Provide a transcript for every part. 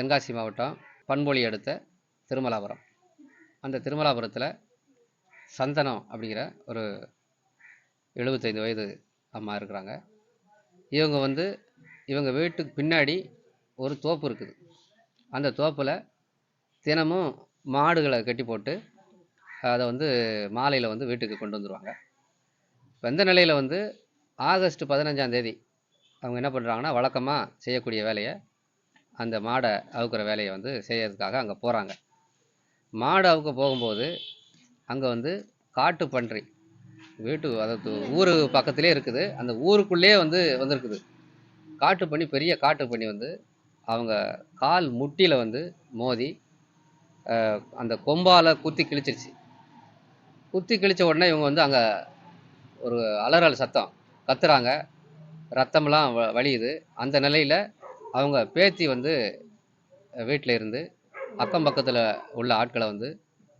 தென்காசி மாவட்டம் பண்பொழி அடுத்த திருமலாபுரம். அந்த திருமலாபுரத்தில் சந்தனம் அப்படிங்கிற ஒரு எழுபத்தைந்து வயது அம்மா இருக்கிறாங்க. இவங்க வந்து இவங்க வீட்டுக்கு பின்னாடி ஒரு தோப்பு இருக்குது. அந்த தோப்பில் தினமும் மாடுகளை கட்டி போட்டு அதை வந்து மாலையில் வந்து வீட்டுக்கு கொண்டு வந்துடுவாங்க இப்போ இந்த நிலையில் வந்து ஆகஸ்ட் பதினஞ்சாம் தேதி அவங்க என்ன பண்ணுறாங்கன்னா வழக்கமாக செய்யக்கூடிய வேலையை அந்த மாடை அவுக்கிற வேலையை வந்து செய்யறதுக்காக அங்கே போகிறாங்க மாடு அவுக்க போகும்போது அங்கே வந்து காட்டு பன்றி வீட்டு அதாவது ஊர் பக்கத்திலே இருக்குது. அந்த ஊருக்குள்ளேயே வந்து வந்திருக்குது. காட்டு பண்ணி பெரிய காட்டு பண்ணி வந்து அவங்க கால் முட்டியில் வந்து மோதி அந்த கொம்பால் குத்தி கிழிச்சிருச்சு. குத்தி கிழிச்ச உடனே இவங்க வந்து அங்கே ஒரு அலறல் சத்தம் கத்துறாங்க. ரத்தம்லாம் வ- வலியுது அந்த நிலையில் அவங்க பேத்தி வந்து வீட்டில் இருந்து அக்கம் பக்கத்தில் உள்ள ஆட்களை வந்து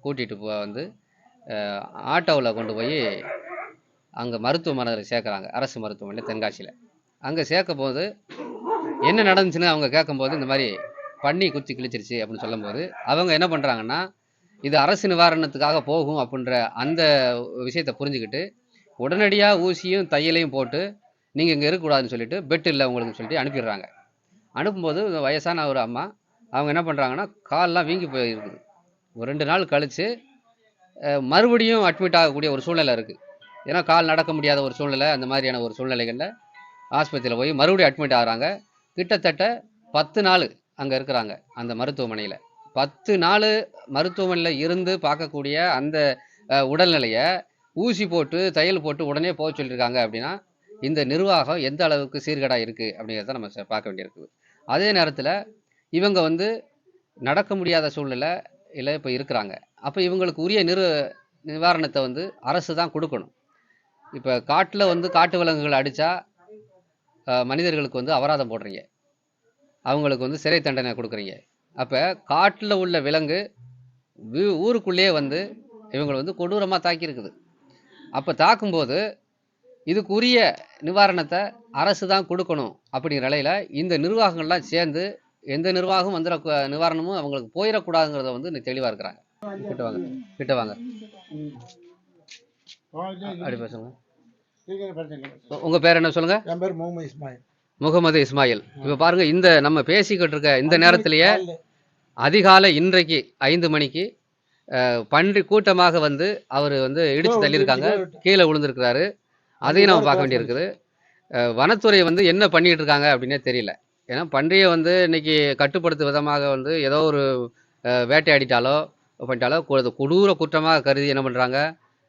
கூட்டிகிட்டு போ வந்து ஆட்டோவில் கொண்டு போய் அங்கே மருத்துவமனையில் சேர்க்குறாங்க. அரசு மருத்துவமனை தென்காசியில். அங்கே சேர்க்கும் போது என்ன நடந்துச்சுன்னு அவங்க கேட்கும்போது இந்த மாதிரி பண்ணி குத்தி கிழிச்சிருச்சு அப்படின்னு சொல்லும்போது அவங்க என்ன பண்ணுறாங்கன்னா இது அரசு நிவாரணத்துக்காக போகும் அப்படின்ற அந்த விஷயத்தை புரிஞ்சுக்கிட்டு உடனடியாக ஊசியும் தையலையும் போட்டு நீங்கள் இங்கே இருக்கக்கூடாதுன்னு சொல்லிட்டு பெட் இல்லை உங்களுக்கு சொல்லிட்டு அனுப்பிடுறாங்க. அனுப்பும்போது வயசான ஒரு அம்மா அவங்க என்ன பண்ணுறாங்கன்னா கால்லாம் வீங்கி போயிருக்குது. ஒரு ரெண்டு நாள் கழித்து மறுபடியும் அட்மிட் ஆகக்கூடிய ஒரு சூழ்நிலை இருக்குது ஏன்னா கால் நடக்க முடியாத ஒரு சூழ்நிலை அந்த மாதிரியான ஒரு சூழ்நிலைகளில் ஆஸ்பத்திரியில் போய் மறுபடியும் அட்மிட் ஆகுறாங்க. கிட்டத்தட்ட பத்து நாள் அங்கே இருக்கிறாங்க அந்த மருத்துவமனையில். பத்து நாள் மருத்துவமனையில் இருந்து பார்க்கக்கூடிய அந்த உடல்நிலையை ஊசி போட்டு தையல் போட்டு உடனே போக சொல்லியிருக்காங்க அப்படின்னா இந்த நிர்வாகம் எந்த அளவுக்கு சீர்கேடாக இருக்குது அப்படிங்கிறத நம்ம பார்க்க வேண்டியிருக்குது. அதே நேரத்தில் இவங்க வந்து நடக்க முடியாத சூழ்நிலை இல்லை இப்போ இருக்கிறாங்க. அப்போ இவங்களுக்கு உரிய நிறு நிவாரணத்தை வந்து அரசு தான் கொடுக்கணும். இப்போ காட்டில் வந்து காட்டு விலங்குகள் அடித்தா மனிதர்களுக்கு வந்து அபராதம் போடுறீங்க. அவங்களுக்கு வந்து சிறை தண்டனை கொடுக்குறீங்க. அப்போ காட்டில் உள்ள விலங்கு ஊருக்குள்ளேயே வந்து இவங்களை வந்து கொடூரமாக தாக்கியிருக்குது. அப்போ தாக்கும்போது இதுக்கு உரிய நிவாரணத்தை அரசு தான் கொடுக்கணும் அப்படிங்கிற நிலையில் இந்த நிர்வாகங்கள்லாம் சேர்ந்து எந்த நிர்வாகம் வந்துட நிவாரணமும் அவங்களுக்கு போயிடக்கூடாதுங்கிறத வந்து தெளிவாக இருக்கிறாங்க. கிட்ட வாங்க கிட்ட வாங்க. அப்படி பேசுங்க. உங்க பேர் என்ன சொல்லுங்க? என் பேர் முகமது இஸ்மாயில். முகமது இஸ்மாயில். இப்போ பாருங்க இந்த நம்ம பேசிக்கிட்டு இருக்க இந்த நேரத்திலேயே அதிகாலை இன்றைக்கு ஐந்து மணிக்கு பன்றி கூட்டமாக வந்து அவர் வந்து இடிச்சு தள்ளியிருக்காங்க. கீழே விழுந்திருக்கிறாரு. அதையும் நம்ம பார்க்க வேண்டியிருக்குது? வனத்துறை வந்து என்ன பண்ணிட்டு இருக்காங்க அப்படின்னே தெரியல. ஏன்னா பன்றியை வந்து இன்னைக்கு கட்டுப்படுத்தும் விதமாக வந்து ஏதோ ஒரு வேட்டையாடிட்டாலோ பண்ணிட்டாலோ கொடூர குற்றமாக கருதி என்ன பண்ணுறாங்க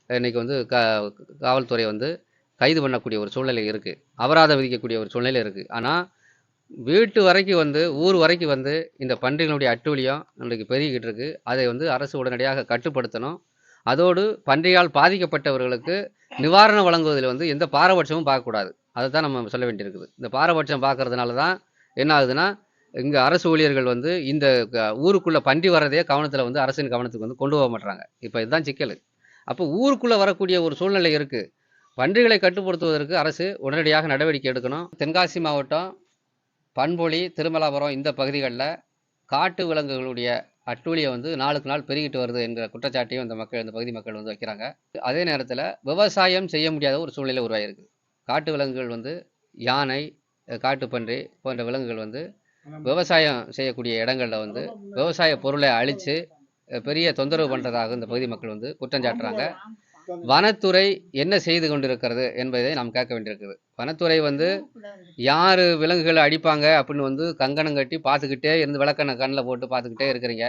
இன்னைக்கு வந்து க காவல்துறை வந்து கைது பண்ணக்கூடிய ஒரு சூழ்நிலை இருக்குது அபராதம் விதிக்கக்கூடிய ஒரு சூழ்நிலை இருக்குது ஆனால் வீட்டு வரைக்கும் வந்து ஊர் வரைக்கும் வந்து இந்த பன்றிகளுடைய அட்டூழியம் இன்றைக்கு பெருகிக்கிட்டு இருக்கு. அதை வந்து அரசு உடனடியாக கட்டுப்படுத்தணும். அதோடு பன்றியால் பாதிக்கப்பட்டவர்களுக்கு நிவாரணம் வழங்குவதில் வந்து எந்த பாரபட்சமும் பார்க்கக்கூடாது. அதை தான் நம்ம சொல்ல வேண்டியிருக்குது. இந்த பாரபட்சம் பார்க்கறதுனால தான் என்ன ஆகுதுன்னா இங்கே அரசு ஊழியர்கள் வந்து இந்த க- பன்றி வர்றதே கவனத்தில் வந்து அரசின் கவனத்துக்கு வந்து கொண்டு போக மாட்டாங்க இப்போ இதுதான் சிக்கல். அப்போ ஊருக்குள்ளே வரக்கூடிய ஒரு சூழ்நிலை இருக்குது பன்றிகளை கட்டுப்படுத்துவதற்கு அரசு உடனடியாக நடவடிக்கை எடுக்கணும். தென்காசி மாவட்டம் பண்பொழி திருமலாபுரம் இந்த பகுதிகளில் காட்டு விலங்குகளுடைய அட்டூழியம் வந்து நாளுக்கு நாள் பெருகிட்டு வருது என்ற குற்றச்சாட்டையும் இந்த மக்கள் இந்த பகுதி மக்கள் வந்து வைக்கிறாங்க. அதே நேரத்தில் விவசாயம் செய்ய முடியாத ஒரு சூழ்நிலை உருவாகிருக்கு காட்டு விலங்குகள் வந்து யானை காட்டுப்பன்றி போன்ற விலங்குகள் வந்து விவசாயம் செய்யக்கூடிய இடங்களில் வந்து விவசாய பொருளை அழித்து பெரிய தொந்தரவு பண்ணுறதாக இந்த பகுதி மக்கள் வந்து குற்றம் சாட்டுறாங்க. வனத்துறை என்ன செய்து கொண்டிருக்கிறது என்பதை நாம் கேட்க வேண்டியிருக்குது. வனத்துறை வந்து யார் விலங்குகளை அடிப்பாங்க அப்படின்னு வந்து கங்கணம் கட்டி பார்த்துக்கிட்டே இருந்து விளக்கண்ணை கண்ணில் போட்டு பார்த்துக்கிட்டே இருக்கிறீங்க.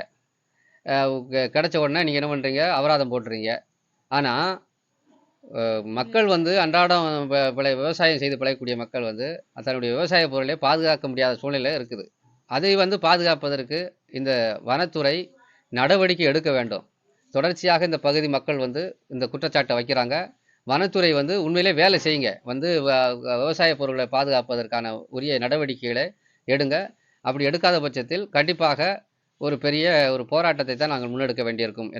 கிடைச்ச உடனே நீங்கள் என்ன பண்ணுறீங்க அபராதம் போட்டுறீங்க. ஆனால் மக்கள் வந்து அன்றாடம் விளை விவசாயம் செய்து பிழைக்கக்கூடிய மக்கள் வந்து தன்னுடைய விவசாய பொருளை பாதுகாக்க முடியாத சூழ்நிலை இருக்குது. அதை வந்து பாதுகாப்பதற்கு இந்த வனத்துறை நடவடிக்கை எடுக்க வேண்டும். தொடர்ச்சியாக இந்த பகுதி மக்கள் வந்து இந்த குற்றச்சாட்டை வைக்கிறாங்க. வனத்துறை வந்து உண்மையிலே வேலை செய்யுங்க. வந்து வ- விவசாய பொருளை பாதுகாப்பதற்கான உரிய நடவடிக்கைகளை எடுங்க. அப்படி எடுக்காத பட்சத்தில் கண்டிப்பாக ஒரு பெரிய ஒரு போராட்டத்தை தான் நாங்கள் முன்னெடுக்க வேண்டியிருக்கும்.